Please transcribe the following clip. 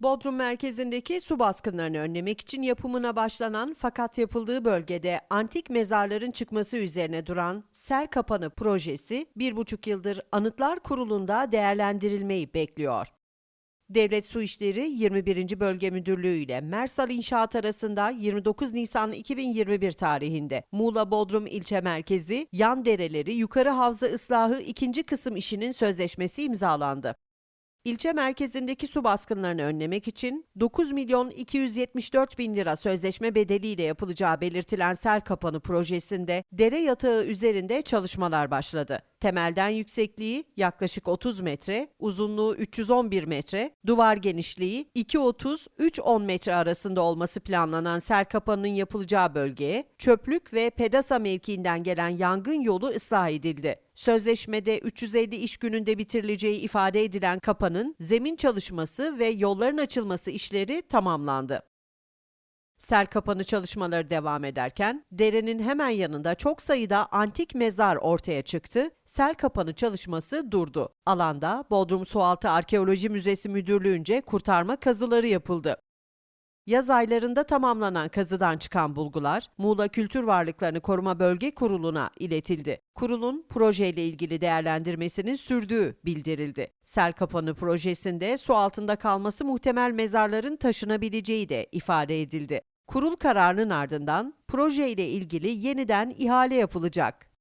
Bodrum merkezindeki su baskınlarını önlemek için yapımına başlanan fakat yapıldığı bölgede antik mezarların çıkması üzerine duran Sel Kapanı projesi bir buçuk yıldır Anıtlar Kurulu'nda değerlendirilmeyi bekliyor. Devlet Su İşleri 21. Bölge Müdürlüğü ile Mersal İnşaat arasında 29 Nisan 2021 tarihinde Muğla Bodrum ilçe merkezi yan dereleri yukarı havza ıslahı ikinci kısım işinin sözleşmesi imzalandı. İlçe merkezindeki su baskınlarını önlemek için 9 milyon 274 bin lira sözleşme bedeliyle yapılacağı belirtilen sel kapanı projesinde dere yatağı üzerinde çalışmalar başladı. Temelden yüksekliği yaklaşık 30 metre, uzunluğu 311 metre, duvar genişliği 2.30-3.10 metre arasında olması planlanan sel kapanının yapılacağı bölgeye çöplük ve pedasa mevkiinden gelen yangın yolu ıslah edildi. Sözleşmede 350 iş gününde bitirileceği ifade edilen kapanın zemin çalışması ve yolların açılması işleri tamamlandı. Sel kapanı çalışmaları devam ederken derenin hemen yanında çok sayıda antik mezar ortaya çıktı. Sel kapanı çalışması durdu. Alanda Bodrum Sualtı Arkeoloji Müzesi Müdürlüğü'nce kurtarma kazıları yapıldı. Yaz aylarında tamamlanan kazıdan çıkan bulgular Muğla Kültür Varlıklarını Koruma Bölge Kurulu'na iletildi. Kurulun projeyle ilgili değerlendirmesinin sürdüğü bildirildi. Sel kapanı projesinde su altında kalması muhtemel mezarların taşınabileceği de ifade edildi. Kurul kararının ardından projeyle ilgili yeniden ihale yapılacak.